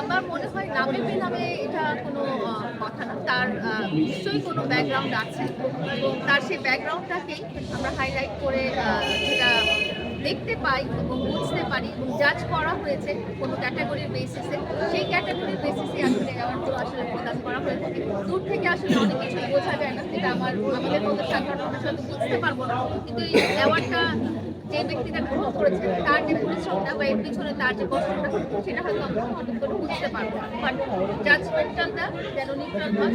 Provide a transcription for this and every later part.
আমার মনে হয় নামে বেনামে এটা কোনো কথা না। তার নিশ্চয়ই কোনো ব্যাকগ্রাউন্ড আছে। এবং তার সেই ব্যাকগ্রাউন্ডটাকেই আমরা হাইলাইট করে যেটা দেখতে পাই এবং বুঝতে পারি এবং জাজ করা হয়েছে কোনো ক্যাটাগরির বেসিসে সেই ক্যাটাগরির বেসিসে আসলে অ্যাওয়ার্ডগুলো আসলে প্রদান করা হয়ে থাকে দূর থেকে আসলে অনেক কিছু বোঝা যায় না। সেটা আমার, আমাদের মতো সাধারণ বুঝতে পারব না। কিন্তু এই অ্যাওয়ার্ডটা যে ব্যক্তিটা গ্রহণ করেছে তার যে পরিশ্রমটা বা এর পিছনে তার যে কষ্টটা সেটা হয়তো আমরা অনেক করে বুঝতে পারব বাট জাজমেন্টালটা যেন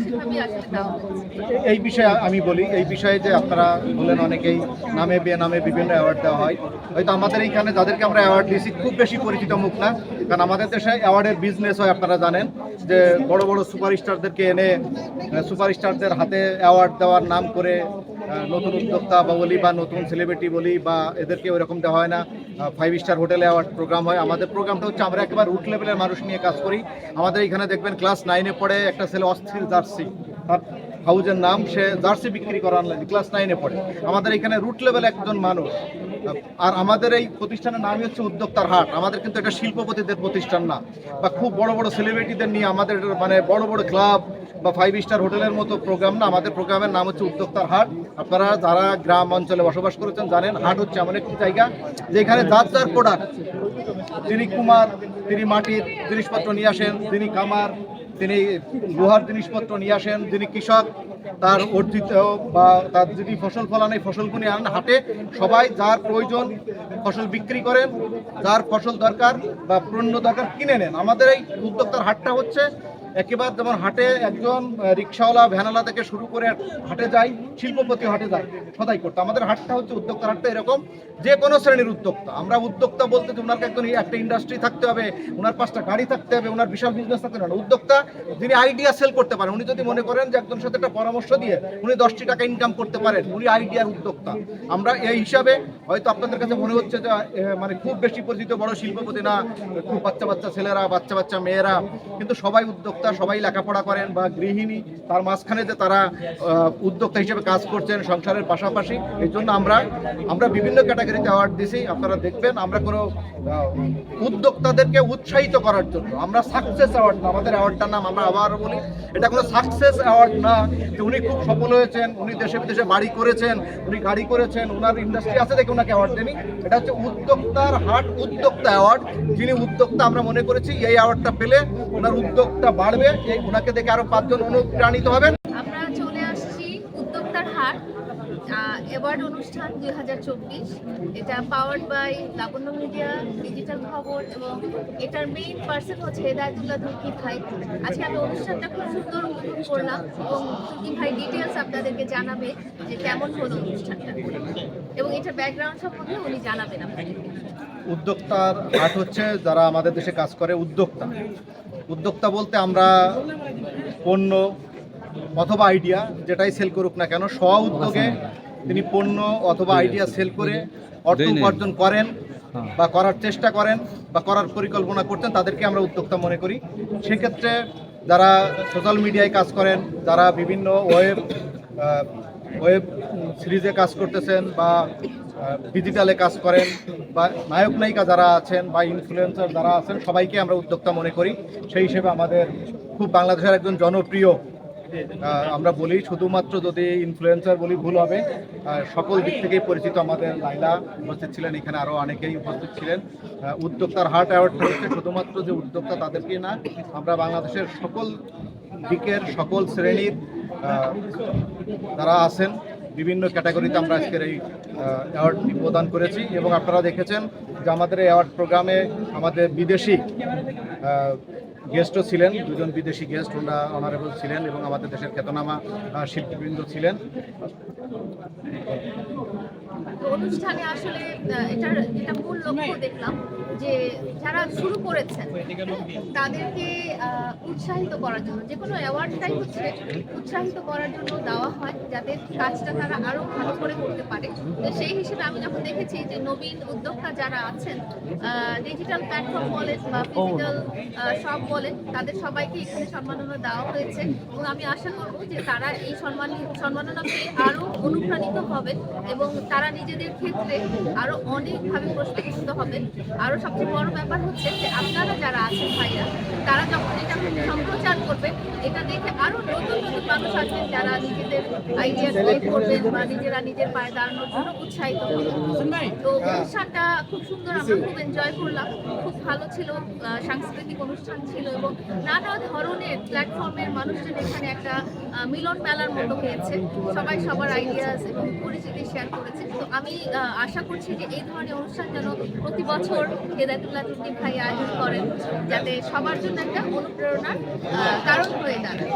সেভাবেই আসলে দেওয়া এই বিষয়ে আমি বলি, এই বিষয়ে যে আপনারা বলেন অনেকেই, নামে বেনামে বিভিন্ন অ্যাওয়ার্ড দেওয়া হয়। হয়তো আমাদের এইখানে যাদেরকে আমরা অ্যাওয়ার্ড দিয়েছি, খুব বেশি পরিচিত মুখ না। কারণ আমাদের দেশে অ্যাওয়ার্ডের বিজনেস হয়, আপনারা জানেন, যে বড় বড় সুপারস্টারদেরকে এনে সুপারস্টারদের হাতে অ্যাওয়ার্ড দেওয়ার নাম করে নতুন উদ্যোক্তা বা বলি বা নতুন সেলিব্রিটি বলি বা এদেরকে ওরকম দেওয়া হয় না। ফাইভ স্টার হোটেলে অ্যাওয়ার্ড প্রোগ্রাম হয়। আমাদের প্রোগ্রামটা হচ্ছে আমরা একেবারে রুট লেভেলের মানুষ নিয়ে কাজ করি। আমাদের এখানে দেখবেন ক্লাস নাইনে পড়ে একটা ছেলে অস্থির জার্সি। তার হাউজের নাম সে জার্সি বিক্রি করা ক্লাস নাইনে পড়ে। আমাদের এখানে রুট লেভেল একজন মানুষ। আর আমাদের এই প্রতিষ্ঠানের নামই হচ্ছে উদ্যোক্তার হাট। আমাদের কিন্তু এটা শিল্পপতিদের প্রতিষ্ঠান না। বা খুব বড় বড় সেলিব্রিটিদের নিয়ে আমাদের মানে বড় বড় ক্লাব বা ফাইভ স্টার হোটেলের মতো প্রোগ্রাম না, আমাদের প্রোগ্রামের নাম হচ্ছে উদ্যোক্তার হাট। আপনারা যারা গ্রাম অঞ্চলে বসবাস করেছেন জানেন, হাট হচ্ছে এমন একটি জায়গা যেখানে যার যার প্রোডাক্ট তিনি কুমার, তিনি মাটির জিনিসপত্র নিয়ে আসেন, তিনি কামার, তিনি লোহার জিনিসপত্র নিয়ে আসেন যিনি কৃষক, তার অর্জিত বা তার যদি ফসল ফলান, এই ফসলগুলি আনেন হাটে, সবাই যার প্রয়োজন ফসল বিক্রি করেন, যার ফসল দরকার বা পণ্য দরকার কিনে নেন। আমাদের এই উদ্যোক্তার হাটটা হচ্ছে একেবারে যেমন হাটে একজন রিক্সাওয়ালা ভ্যানালা থেকে শুরু করে হাটে যায়, শিল্পপতি হাটে যায়, সদাই করতে। আমাদের হাটটা হচ্ছে উদ্যোক্তার হাটটা এরকম, যে কোনো শ্রেণির উদ্যোক্তা। আমরা উদ্যোক্তা বলতে যে ওনার একজন একটা ইন্ডাস্ট্রি থাকতে হবে ওনার পাঁচটা গাড়ি থাকতে হবে ওনার বিশাল বিজনেস থাকতে হবে। উদ্যোক্তা যিনি আইডিয়া সেল করতে পারেন, উনি যদি মনে করেন যে একজন সাথে একটা পরামর্শ দিয়ে উনি দশটি টাকা ইনকাম করতে পারেন, উনি আইডিয়ার উদ্যোক্তা। আমরা এই হিসাবে হয়তো আপনাদের কাছে মনে হচ্ছে যে মানে খুব বেশি পরিচিত বড় শিল্পপতি না, খুব বাচ্চা বাচ্চা ছেলেরা, বাচ্চা বাচ্চা মেয়েরা, কিন্তু সবাই উদ্যোক্তা। সবাই লেখাপড়া করেন বা গৃহিণী, তার মাঝখানে যে তারা উদ্যোক্তা হিসেবে কাজ করছেন সংসারের পাশাপাশি এই জন্য আমরা আমরা বিভিন্ন ক্যাটাগরিতে অ্যাওয়ার্ড দিছি, আপনারা দেখবেন, আমরা কোনো উদ্যোক্তাদেরকে উৎসাহিত করার জন্য, আমরা সাকসেস অ্যাওয়ার্ড না আমাদের অ্যাওয়ার্ডটার নাম আমরা আবার বলি, এটা কোনো সাকসেস অ্যাওয়ার্ড না, যে উনি খুব সফল হয়েছেন, উনি দেশে বিদেশে বাড়ি করেছেন, উনি গাড়ি করেছেন ওনার ইন্ডাস্ট্রি আছে দেখে ওনাকে অ্যাওয়ার্ড দেনি এটা হচ্ছে উদ্যোক্তার হাট উদ্যোক্তা অ্যাওয়ার্ড যিনি উদ্যোক্তা আমরা মনে করেছি, এই অ্যাওয়ার্ডটা পেলে ওনার উদ্যোগটা বাড়বে এই ওনাকে দেখে আরও পাঁচজন অনুপ্রাণিত হবেন। আমরা চলে আসছি উদ্যোক্তার হাট। অ্যাওয়ার্ড অনুষ্ঠান দুই হাজার চব্বিশ। এটা powered by Labanya media digital খবর এবং এটার মেইন পার্সন হচ্ছে হেদায়তুল্লাহ তুর্কি ভাই। আজকে আমি অনুষ্ঠানটা খুব সুন্দর উপভোগ করলাম এবং তুর্কি ভাই ডিটেলস আপনাদেরকে জানাবে যে কেমন হলো অনুষ্ঠানটা। এবং এটার ব্যাকগ্রাউন্ড সম্পর্কে উনি জানাবেন আপনাদেরকে। উদ্যোক্তার হাট হচ্ছে যারা আমাদের দেশে কাজ করে উদ্যোক্তা। উদ্যোক্তা বলতে আমরা পণ্য অথবা আইডিয়া যেটাই সেল করুক না কেন স্ব উদ্যোগে তিনি পণ্য অথবা আইডিয়া সেল করে অর্থ উপার্জন করেন বা করার চেষ্টা করেন বা করার পরিকল্পনা করতেন তাদেরকে আমরা উদ্যোক্তা মনে করি। সেক্ষেত্রে যারা সোশ্যাল মিডিয়ায় কাজ করেন যারা বিভিন্ন ওয়েব ওয়েব সিরিজে কাজ করতেছেন বা ডিজিটালে কাজ করেন বা নায়ক নায়িকা যারা আছেন বা ইনফ্লুয়েন্সার যারা আছেন, সবাইকে আমরা উদ্যোক্তা মনে করি। সেই হিসেবে আমাদের খুব বাংলাদেশের একজন জনপ্রিয় আমরা বলি। শুধুমাত্র যদি ইনফ্লুয়েন্সার বলি, ভুল হবে। সকল দিক থেকেই পরিচিত আমাদের লাইলা উপস্থিত ছিলেন। এখানে আরও অনেকেই উপস্থিত ছিলেন। উদ্যোক্তার হার্ট অ্যাওয়ার্ডটা হচ্ছে শুধুমাত্র যে উদ্যোক্তা তাদেরকেই না, আমরা বাংলাদেশের সকল দিকের সকল শ্রেণির যারা আছেন, বিভিন্ন ক্যাটাগরিতে আমরা আজকের এই অ্যাওয়ার্ডটি প্রদান করেছি এবং আপনারা দেখেছেন যে আমাদের অ্যাওয়ার্ড প্রোগ্রামে আমাদের বিদেশি গেস্টও ছিলেন, দুজন বিদেশি গেস্ট ওনারা অনারেবল ছিলেন এবং আমাদের দেশের খ্যাতনামা শিল্পীবৃন্দ ছিলেন। অনুষ্ঠানে আসলে এটার যেটা মূল লক্ষ্য দেখলাম যে যারা শুরু করেছেন, তাদেরকে উৎসাহিত করার জন্য, যে কোনো অ্যাওয়ার্ডটাই হচ্ছে উৎসাহিত করার জন্য দেওয়া হয়, যাতে কাজটা তারা আরও ভালো করে করতে পারে। তো সেই হিসেবে আমি যখন দেখেছি যে নবীন উদ্যোক্তা যারা আছেন ডিজিটাল প্ল্যাটফর্ম বলেন বা ফিজিক্যাল সব বলেন, তাদের সবাইকে এখানে সম্মাননা দেওয়া হয়েছে। এবং আমি আশা করব যে তারা এই সম্মান, সম্মাননা পেয়ে আরও অনুপ্রাণিত হবেন এবং তারা নিজেদের ক্ষেত্রে আরও অনেকভাবে প্রস্ফুটিত হবেন। আরও সবচেয়ে বড় ব্যাপার হচ্ছে যে আপনারা যারা আছেন ভাইরা, তারা যখন এটা সম্প্রচার করবে, এটা দেখে আরও নতুন নতুন মানুষ আসবেন যারা নিজেদের আইডিয়া ক্রিয়েট করবেন বা নিজেরা নিজের পায়ে দাঁড়ানোর জন্য উৎসাহিত তো অনুষ্ঠানটা খুব সুন্দর, আমরা খুব এনজয় করলাম। খুব ভালো ছিল সাংস্কৃতিক অনুষ্ঠান ছিল এবং নানা ধরনের প্ল্যাটফর্মের মানুষজন এখানে একটা মিলন মেলার মতো হয়েছে। সবাই সবার আইডিয়াস এবং পরিচিতি শেয়ার করেছে। তো আমি আশা করছি যে এই ধরনের অনুষ্ঠান যেন প্রতি বছর হেদায়তুল্লাহ চুক্তি ভাই আয়োজন করেন, যাতে সবার জন্য একটা অনুপ্রেরণার কারণ হয়ে দাঁড়ায়।